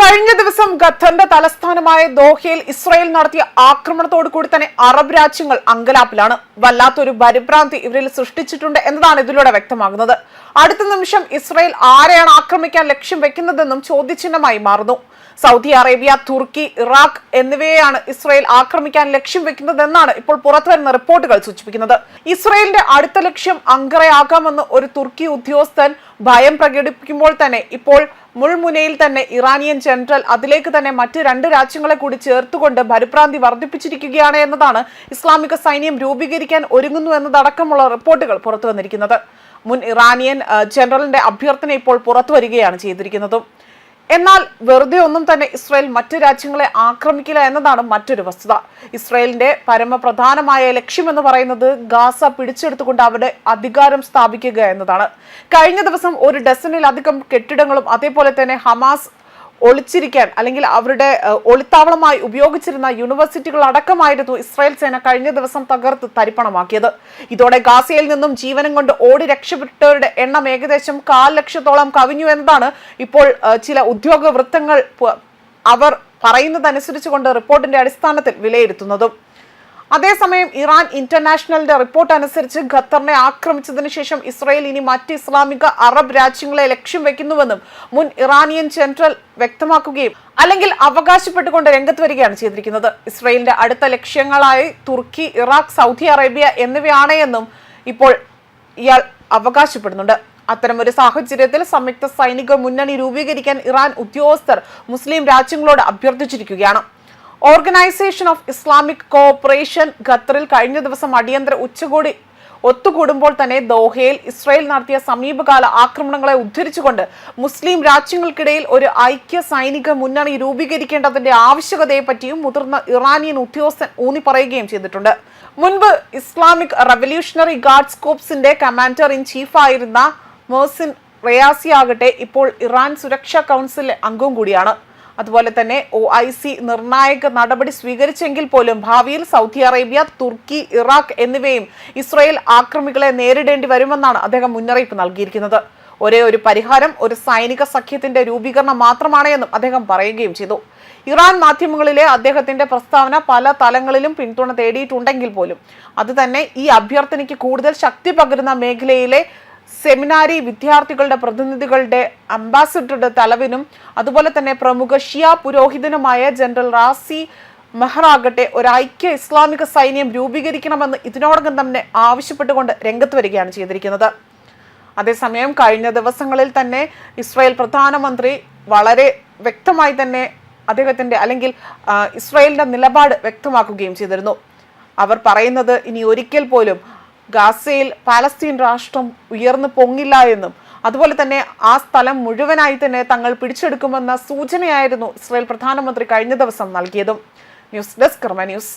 കഴിഞ്ഞ ദിവസം ഖത്തറിന്റെ തലസ്ഥാനമായ ദോഹയിൽ ഇസ്രായേൽ നടത്തിയ ആക്രമണത്തോട് കൂടി തന്നെ അറബ് രാജ്യങ്ങൾ അങ്കലാപ്പിലാണ്. വല്ലാത്തൊരു പരിഭ്രാന്തി ഇവരിൽ സൃഷ്ടിച്ചിട്ടുണ്ട് എന്നതാണ് ഇതിലൂടെ വ്യക്തമാകുന്നത്. അടുത്ത നിമിഷം ഇസ്രായേൽ ആരെയാണ് ആക്രമിക്കാൻ ലക്ഷ്യം വെക്കുന്നതെന്നും ചോദ്യചിഹ്നമായി മാറുന്നു. സൗദി അറേബ്യ തുർക്കി ഇറാഖ് എന്നിവയെയാണ് ഇസ്രായേൽ ആക്രമിക്കാൻ ലക്ഷ്യം വെക്കുന്നതെന്നാണ് ഇപ്പോൾ പുറത്തുവരുന്ന റിപ്പോർട്ടുകൾ സൂചിപ്പിക്കുന്നത്. ഇസ്രായേലിന്റെ അടുത്ത ലക്ഷ്യം അങ്കറയാകാമെന്ന് ഒരു തുർക്കി ഉദ്യോഗസ്ഥൻ ഭയം പ്രകടിപ്പിക്കുമ്പോൾ തന്നെ ഇപ്പോൾ മുൾമുനയിൽ തന്നെ ഇറാനിയൻ ജനറൽ അതിലേക്ക് തന്നെ മറ്റ് രണ്ട് രാജ്യങ്ങളെ കൂടി ചേർത്തുകൊണ്ട് പരിഭ്രാന്തി വർദ്ധിപ്പിച്ചിരിക്കുകയാണ് എന്നതാണ് ഇസ്ലാമിക സൈന്യം രൂപീകരിക്കാൻ ഒരുങ്ങുന്നു എന്നതടക്കമുള്ള റിപ്പോർട്ടുകൾ പുറത്തു വന്നിരിക്കുന്നത് മുൻ ഇറാനിയൻ ജനറലിന്റെ അഭ്യർത്ഥന ഇപ്പോൾ പുറത്തു വരികയാണ് ചെയ്തിരിക്കുന്നതും. എന്നാൽ വെറുതെ ഒന്നും തന്നെ ഇസ്രായേൽ മറ്റു രാജ്യങ്ങളെ ആക്രമിക്കില്ല എന്നതാണ് മറ്റൊരു വസ്തുത. ഇസ്രായേലിന്റെ പരമപ്രധാനമായ ലക്ഷ്യമെന്ന് പറയുന്നത് ഗാസ പിടിച്ചെടുത്തുകൊണ്ട് അവിടെ അധികാരം സ്ഥാപിക്കുക എന്നതാണ്. കഴിഞ്ഞ ദിവസം ഒരു ഡസനിലധികം കെട്ടിടങ്ങളും അതേപോലെ തന്നെ ഹമാസ് ഒളിച്ചിരിക്കാൻ അല്ലെങ്കിൽ അവരുടെ ഒളിത്താവളമായി ഉപയോഗിച്ചിരുന്ന യൂണിവേഴ്സിറ്റികൾ അടക്കമായിരുന്നു ഇസ്രായേൽ സേന കഴിഞ്ഞ ദിവസം തകർത്ത് തരിപ്പണമാക്കിയത്. ഇതോടെ ഗാസയിൽ നിന്നും ജീവനം കൊണ്ട് ഓടി രക്ഷപ്പെട്ടവരുടെ എണ്ണം ഏകദേശം കാൽ ലക്ഷത്തോളം കവിഞ്ഞു എന്നതാണ് ഇപ്പോൾ ചില ഉദ്യോഗ വൃത്തങ്ങൾ അവർ പറയുന്നതനുസരിച്ചുകൊണ്ട് റിപ്പോർട്ടിന്റെ അടിസ്ഥാനത്തിൽ വിലയിരുത്തുന്നതും. അതേസമയം ഇറാൻ ഇന്റർനാഷണലിന്റെ റിപ്പോർട്ട് അനുസരിച്ച് ഖത്തറിനെ ആക്രമിച്ചതിന് ശേഷം ഇസ്രായേൽ ഇനി മറ്റ് ഇസ്ലാമിക അറബ് രാജ്യങ്ങളെ ലക്ഷ്യം വെക്കുന്നുവെന്നും മുൻ ഇറാനിയൻ ജനറൽ വ്യക്തമാക്കുകയും അല്ലെങ്കിൽ അവകാശപ്പെട്ടുകൊണ്ട് രംഗത്ത് വരികയാണ് ചെയ്തിരിക്കുന്നത്. ഇസ്രായേലിന്റെ അടുത്ത ലക്ഷ്യങ്ങളായി തുർക്കി ഇറാഖ് സൗദി അറേബ്യ എന്നിവയാണ് എന്നും ഇപ്പോൾ ഇയാൾ അവകാശപ്പെടുന്നുണ്ട്. അത്തരം ഒരു സാഹചര്യത്തിൽ സംയുക്ത സൈനിക മുന്നണി രൂപീകരിക്കാൻ ഇറാൻ ഉദ്യോഗസ്ഥർ മുസ്ലിം രാജ്യങ്ങളോട് അഭ്യർത്ഥിച്ചിരിക്കുകയാണ്. ഓർഗനൈസേഷൻ ഓഫ് ഇസ്ലാമിക് കോഓപ്പറേഷൻ ഖത്തറിൽ കഴിഞ്ഞ ദിവസം അടിയന്തര ഉച്ചകോടി ഒത്തുകൂടുമ്പോൾ തന്നെ ദോഹയിൽ ഇസ്രായേൽ നടത്തിയ സമീപകാല ആക്രമണങ്ങളെ ഉദ്ധരിച്ചുകൊണ്ട് മുസ്ലിം രാജ്യങ്ങൾക്കിടയിൽ ഒരു ഐക്യ സൈനിക മുന്നണി രൂപീകരിക്കേണ്ടതിന്റെ ആവശ്യകതയെപ്പറ്റിയും മുതിർന്ന ഇറാനിയൻ ഉദ്യോഗസ്ഥൻ ഊന്നി പറയുകയും ചെയ്തിട്ടുണ്ട്. മുൻപ് ഇസ്ലാമിക് റവല്യൂഷണറി ഗാർഡ്സ് കോപ്സിന്റെ കമാൻഡർ ഇൻ ചീഫ് ആയിരുന്ന മേഴ്സിൻ റയാസി ആകട്ടെ ഇപ്പോൾ ഇറാൻ സുരക്ഷാ കൗൺസിലിലെ അംഗവും കൂടിയാണ്. അതുപോലെ തന്നെ ഒ ഐ സി നിർണായക നടപടി സ്വീകരിച്ചെങ്കിൽ പോലും ഭാവിയിൽ സൗദി അറേബ്യ തുർക്കി ഇറാഖ് എന്നിവയും ഇസ്രയേൽ ആക്രമികളെ നേരിടേണ്ടി വരുമെന്നാണ് അദ്ദേഹം മുന്നറിയിപ്പ് നൽകിയിരിക്കുന്നത്. ഒരേ ഒരു പരിഹാരം ഒരു സൈനിക സഖ്യത്തിന്റെ രൂപീകരണം മാത്രമാണ് എന്നും അദ്ദേഹം പറയുകയും ചെയ്തു. ഇറാൻ മാധ്യമങ്ങളിലെ അദ്ദേഹത്തിന്റെ പ്രസ്താവന പല തലങ്ങളിലും പിന്തുണ തേടിയിട്ടുണ്ടെങ്കിൽ പോലും അത് തന്നെ ഈ അഭ്യർത്ഥനയ്ക്ക് കൂടുതൽ ശക്തി പകരുന്ന മേഖലയിലെ സെമിനാരി വിദ്യാർത്ഥികളുടെ പ്രതിനിധികളുടെ അംബാസിഡറുടെ തലവിനും അതുപോലെ തന്നെ പ്രമുഖ ഷിയ പുരോഹിതനുമായ ജനറൽ റാസി മെഹ്റാകട്ടെ ഒരു ഐക്യ ഇസ്ലാമിക സൈന്യം രൂപീകരിക്കണമെന്ന് ഇതിനോടകം തന്നെ ആവശ്യപ്പെട്ടുകൊണ്ട് രംഗത്ത് വരികയാണ് ചെയ്തിരിക്കുന്നത്. അതേസമയം കഴിഞ്ഞ ദിവസങ്ങളിൽ തന്നെ ഇസ്രായേൽ പ്രധാനമന്ത്രി വളരെ വ്യക്തമായി തന്നെ അദ്ദേഹത്തിന്റെ അല്ലെങ്കിൽ ഇസ്രായേലിന്റെ നിലപാട് വ്യക്തമാക്കുകയും ചെയ്തിരുന്നു. അവർ പറയുന്നത് ഇനി ഒരിക്കൽ പോലും ഗാസയിൽ പാലസ്തീൻ രാഷ്ട്രം ഉയർന്നു പൊങ്ങില്ല എന്നും അതുപോലെ തന്നെ ആ സ്ഥലം മുഴുവനായി തന്നെ തങ്ങൾ പിടിച്ചെടുക്കുമെന്ന സൂചനയായിരുന്നു ഇസ്രായേൽ പ്രധാനമന്ത്രി കഴിഞ്ഞ ദിവസം നൽകിയതും. News desk news.